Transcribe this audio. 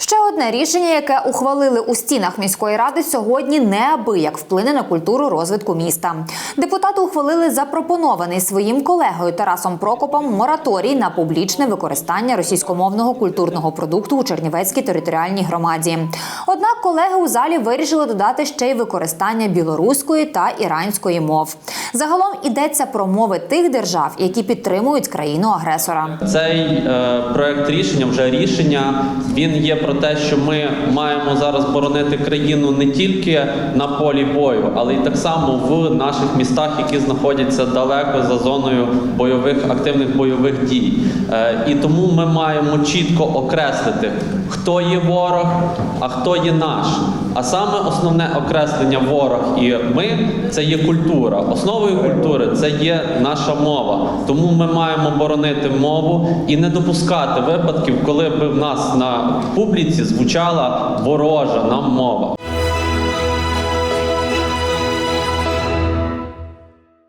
Ще одне рішення, яке ухвалили у стінах міської ради сьогодні, неабияк вплине на культуру розвитку міста. Депутати ухвалили запропонований своїм колегою Тарасом Прокопом мораторій на публічне використання російськомовного культурного продукту у Чернівецькій територіальній громаді. Однак колеги у залі вирішили додати ще й використання білоруської та іранської мов. Загалом йдеться про мови тих держав, які підтримують країну агресора. Цей е, проект рішення, вже рішення, він є про те, що ми маємо зараз боронити країну не тільки на полі бою, але й так само в наших містах, які знаходяться далеко за зоною бойових активних бойових дій. Е, і тому ми маємо чітко окреслити, хто є ворог, а хто є наш. А саме основне окреслення ворог і ми це є культура. Основою культури це є наша мова. Тому ми маємо боронити мову і не допускати випадків, коли б в нас на публіці звучала ворожа нам мова.